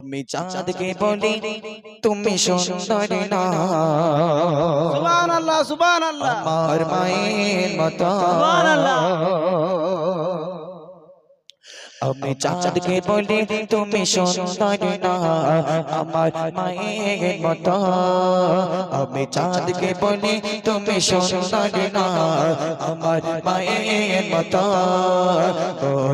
আমি চাঁদকে বলি তুমি সুন্দর না সুবহান আল্লাহ সুবহান আল্লাহ আমার মায়ের মতো। সুবহানাল্লাহ। আমি চাঁদকে বলি তুমি সুন্দর না আমার মায়ের মতো। আমি চাঁদকে বলি তুমি সুন্দর না আমার মায়ের মতো।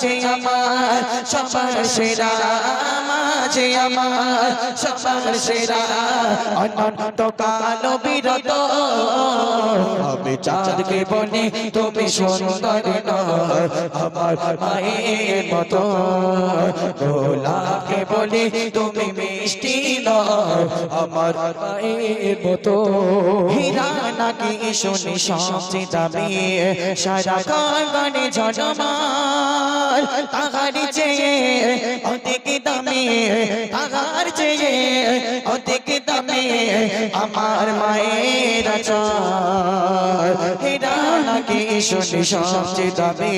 মাঝে আমার সবার সেরা মাঝে আমার সবার সেরা। অনন্ত কালো বিরত চাঁদকে বলি তুমি সুন্দর আমার মায়ের মতো। গোলাপকে বলি তুমি মিষ্টি আমার মায়ের মতো। হীরা নাকি শুনি সবচেয়ে দামি সারা তাহার চেয়ে অধিক দামি, তাহার চেয়ে অধিক দামি আমার মায়ের আচার। হীরা নাকি শুনি সবচেয়ে দামি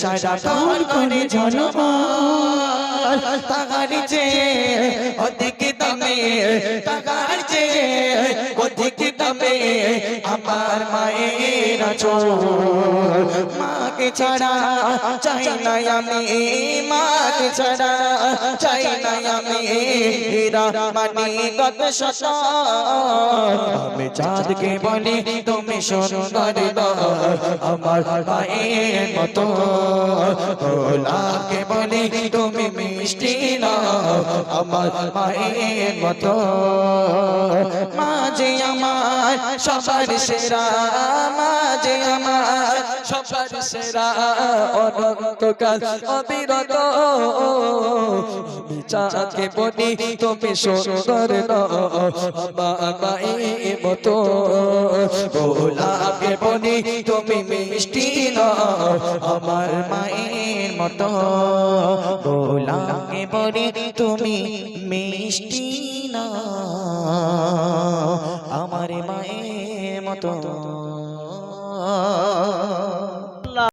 সারা কারখানে ঝড়মাল তাহার চেয়ে অধিক দামি তাহার চেয়ে অধিক দামে আমার মায়ের আচর। মাকে ছাড়া, চাই না আমি মাকে ছাড়া, চাই না আমি হীরা মানি গত শত। আমি চাঁদকে বলি, তুমি সুন্দর আমার মায়ের মতো। গোলাপকে বলি, তুমি মিষ্টি না আমার মায়ের মতো। মাঝে আমার সবার সেরা, মাঝে আমার সবার সেরা অনন্তকাল অবিরত। আমি চাঁদকে বলি, তুমি সুন্দর না আমার মায়ের মতো। গোলাপে বনি তুমি মিষ্টি না আমার মায়ের মতো। গোলাপে বনি তুমি মিষ্টি না আমার মায়ের মতো।